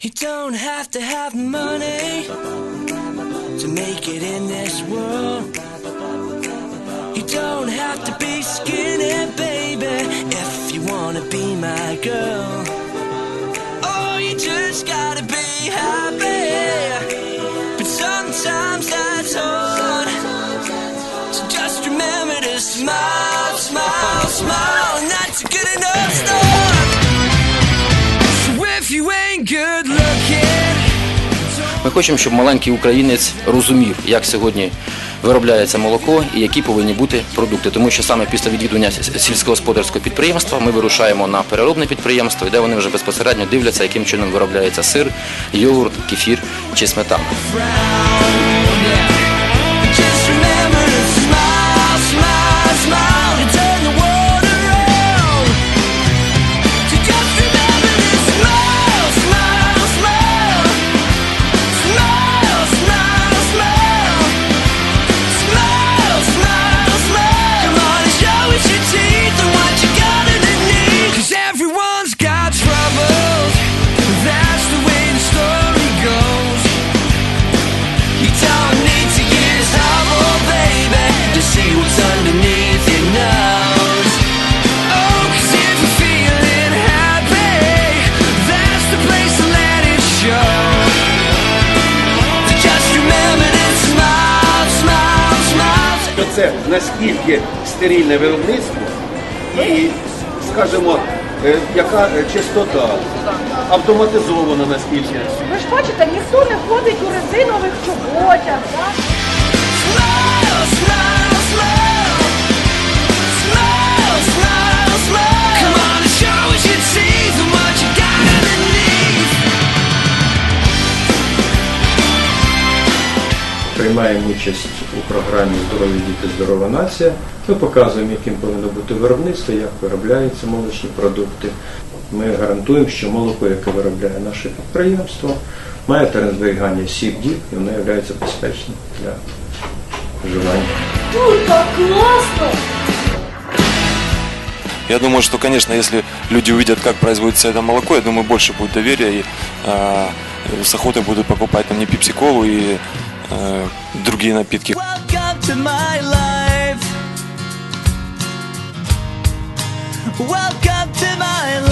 You don't have to have money to make it in this world. You don't have to be skinny, baby, if you wanna be my girl. Oh, you just gotta be happy, but sometimes that's hard. So just remember to smile, smile, smile, and that's a good enough start. Ми хочемо, щоб маленький українець розумів, як сьогодні виробляється молоко і які повинні бути продукти. Тому що саме після відвідування сільськогосподарського підприємства ми вирушаємо на переробне підприємство, де вони вже безпосередньо дивляться, яким чином виробляється сир, йогурт, кефір чи сметана. Це наскільки стерильне виробництво і, скажімо, е, яка е, чистота, автоматизована наскільки. Ви ж бачите, ніхто не ходить у резинових чоботях. Так? Приймаємо участь у програмі Здорові діти, здорова нація. Ми показуємо, яким повинно бути виробництво, як виробляються молочні продукти. Ми гарантуємо, що молоко, яке виробляє наше підприємство, має терен зберігання 7 діб і воно є безпечним для вживання. Тут так класно! Я думаю, что, конечно, если люди увидят, как производится это молоко, я думаю, больше будет доверия и э, с охотой будут покупать там не пепси-колу и э, другие напитки. Welcome to my life. Welcome to my life.